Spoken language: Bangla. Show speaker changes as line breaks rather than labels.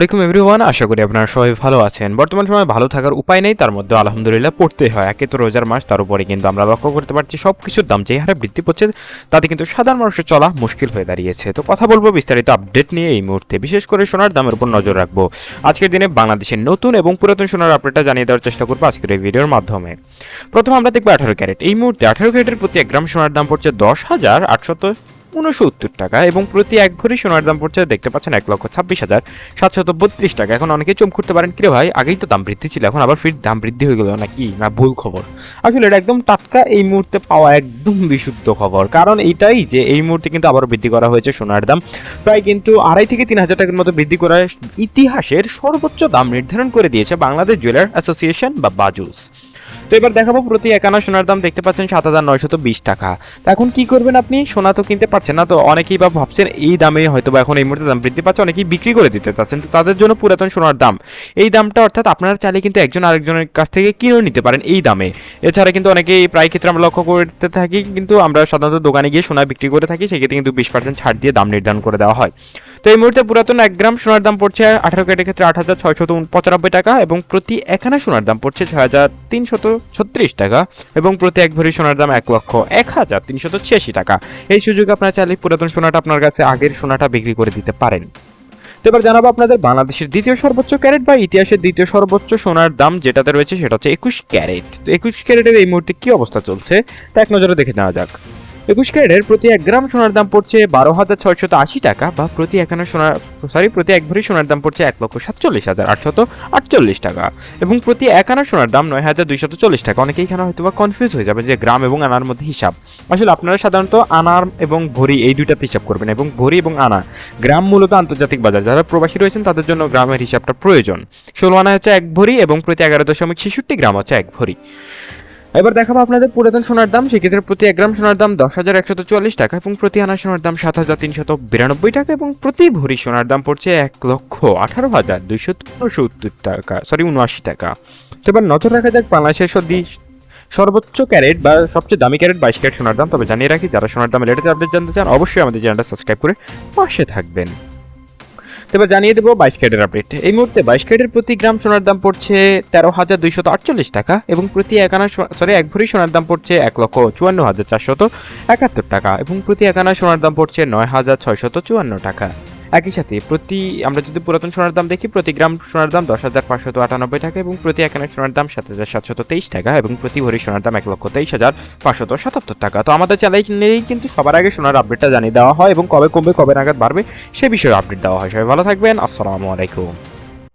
আসসালামাইকুম এভরিওয়ান আশা করি আপনারা সবাই ভালো আছেন। বর্তমান সময় ভালো থাকার উপায় নেই, তার মধ্যে আলহামদুলিল্লাহ পড়তে হয়। একে তো রোজার মাস, তার উপরে কিন্তু আমরা লক্ষ্য করতে পারছি সব কিছুর দাম যে হারে বৃদ্ধি পাচ্ছে, তাতে কিন্তু সাধারণ মানুষের চলা মুশকিল হয়ে দাঁড়িয়েছে। তো কথা বলব, বিস্তারিত আপডেট নিয়ে এই মুহূর্তে। বিশেষ করে সোনার দামের উপর নজর রাখব। আজকের দিনে বাংলাদেশের নতুন এবং পুরাতন সোনার আপডেটটা জানিয়ে দেওয়ার চেষ্টা করব আজকের এই ভিডিওর মাধ্যমে। প্রথম আমরা দেখব আঠারো ক্যারেট। এই মুহূর্তে আঠারো ক্যারেটের প্রতি এক গ্রাম সোনার দাম পড়ছে দশ হাজার আটশত উনসত্তর টাকা এবং প্রতি এক ভরি সোনার দাম পড়ছে, দেখতে পাচ্ছেন, এক লক্ষ ছাব্বিশ হাজার সাতশত বত্রিশ টাকা। এখন অনেকে চমক করতে পারেন, কিরে ভাই, আগেই তো দাম বৃদ্ধি ছিল, এখন আবার ফির দাম বৃদ্ধি হয়ে গেল নাকি? না, ভুল খবর। আসলে এটা একদম টাটকা এই মুহূর্তে পাওয়া একদম বিশুদ্ধ খবর। কারণ এইটাই যে এই মুহূর্তে কিন্তু আবারও বৃদ্ধি করা হয়েছে সোনার দাম। প্রায় কিন্তু আড়াই থেকে তিন হাজার টাকার মতো বৃদ্ধি করার ইতিহাসের সর্বোচ্চ দাম নির্ধারণ করে দিয়েছে বাংলাদেশ জুয়েলার অ্যাসোসিয়েশন বা বাজুস। তো এবার দেখাবো প্রতি একানা সোনার দাম দেখতে পাচ্ছেন সাত হাজার নয়শত বিশ টাকা। তো এখন কি করবেন আপনি? সোনা তো কিনতে পারছেন না, তো অনেকেই বা ভাবছেন এই দামে হয়তো বা এখন এই মুহূর্তে দাম বৃদ্ধি পাচ্ছে, অনেকেই বিক্রি করে দিতে চাচ্ছেন। তো তাদের জন্য পুরাতন সোনার দাম। এই দামটা অর্থাৎ আপনারা চাইলে কিন্তু একজন আরেকজনের কাছ থেকে কিনে নিতে পারেন এই দামে। এছাড়া কিন্তু অনেকেই প্রায় ক্ষেত্রে আমরা লক্ষ্য করতে থাকি, কিন্তু আমরা সাধারণত দোকানে গিয়ে সোনা বিক্রি করে থাকি, সেক্ষেত্রে কিন্তু বিশ পার্সেন্ট ছাড় দিয়ে দাম নির্ধারণ করে দেওয়া হয়। তো এই মুহূর্তে পুরাতন এক গ্রাম সোনার দাম পড়ছে আঠারো ক্যারেটের ক্ষেত্রে আট হাজার ছয়শত পঁচানব্বই টাকা এবং প্রতি এখানে সোনার দাম পড়ছে ছয় হাজার তিনশত ছত্রিশ টাকা এবং প্রতি এক ভরি সোনার দাম এক লক্ষ এক হাজার তিনশত ছিয়াশি টাকা। এই সুযোগে আপনারা চাইলে পুরাতন সোনাটা আপনার কাছে আগের সোনাটা বিক্রি করে দিতে পারেন। তো এবার জানাব আপনাদের বাংলাদেশের দ্বিতীয় সর্বোচ্চ ক্যারেট বা ইতিহাসের দ্বিতীয় সর্বোচ্চ সোনার দাম যেটাতে রয়েছে সেটা হচ্ছে একুশ ক্যারেট। তো একুশ ক্যারেটের এই মুহূর্তে কি অবস্থা চলছে তা এক নজরে দেখে নেওয়া যাক। একুশ ক্যারেটের প্রতি এক গ্রাম সোনার দাম পড়ছে বারো হাজার ছয়শত আশি টাকা বা প্রতি এখানে সোনার সরি প্রতি এক ভরি সোনার দাম পড়ছে এক লক্ষ সাতচল্লিশ হাজার আটশত আটচল্লিশ টাকা। এবং প্রতি এক আনা সোনার দাম নয় হাজার দুইশত চল্লিশ টাকা। অনেকেই এখানে হয়তো বা কনফিউজ হয়ে যাবে যে গ্রাম এবং আনার মধ্যে হিসাব। আসলে আপনারা সাধারণত আনার এবং ভরি এই দুইটাতে হিসাব করবেন এবং ভরি এবং আনা গ্রাম মূলত আন্তর্জাতিক বাজার। যারা প্রবাসী রয়েছেন, তাদের জন্য গ্রামের হিসাবটা প্রয়োজন। ষোলো আনা হচ্ছে এক ভরি এবং প্রতি এগারো দশমিক ছেষট্টি গ্রাম হচ্ছে এক ভরি। এবার দেখাবো আপনাদের পুরাতন সোনার দাম। সেক্ষেত্রে প্রতি এক গ্রাম সোনার দাম দশ হাজার একশত চুয়াল্লিশ টাকা এবং প্রতি আনা সোনার দাম সাত হাজার তিনশত বিরানব্বই টাকা এবং প্রতি ভরি সোনার দাম পড়ছে এক লক্ষ আঠারো হাজার দুইশত উনসত্তর টাকা সরি উনআশি টাকা। তো এবার নজর রাখা যাক বাংলাদেশের সর্দি, সর্বোচ্চ ক্যারেট বা সবচেয়ে দামি ক্যারেট বাইশ ক্যারেট সোনার দাম। তবে জানিয়ে রাখি, যারা সোনার দাম লেটেস্ট আপডেট জানতে চান, অবশ্যই আমাদের চ্যানেলটা সাবস্ক্রাইব করে পাশে থাকবেন। তো এবার জানিয়ে দেবো বাইশ ক্যারেটের আপডেট এই মুহূর্তে বাইশ ক্যারেটের প্রতি গ্রাম সোনার দাম পড়ছে তেরো হাজার দুইশত আটচল্লিশ টাকা এবং প্রতি একানা সরি এক ভরি সোনার দাম পড়ছে এক লক্ষ চুয়ান্ন হাজার চারশত একাত্তর টাকা এবং প্রতি একানা সোনার দাম পড়ছে নয় হাজার ছয়শত চুয়ান্ন টাকা। একই সাথে প্রতি, আমরা যদি পুরাতন সোনার দাম দেখি, প্রতি গ্রাম সোনার দাম দশ হাজার পাঁচশত আটানব্বই টাকা এবং প্রতি এক সোনার দাম সাত হাজার সাতশত তেইশ টাকা এবং প্রতি ভরি সোনার দাম এক লক্ষ তেইশ হাজার পাঁচশত সাতাত্তর টাকা। তো আমাদের চ্যানেলেই কিন্তু সবার আগে সোনার আপডেটটা জানিয়ে দেওয়া হয় এবং কবে কমবে, কবে নাগাদ বাড়বে সে বিষয়ে আপডেট দেওয়া হয়। সবাই ভালো থাকবেন, আসসালামু আলাইকুম।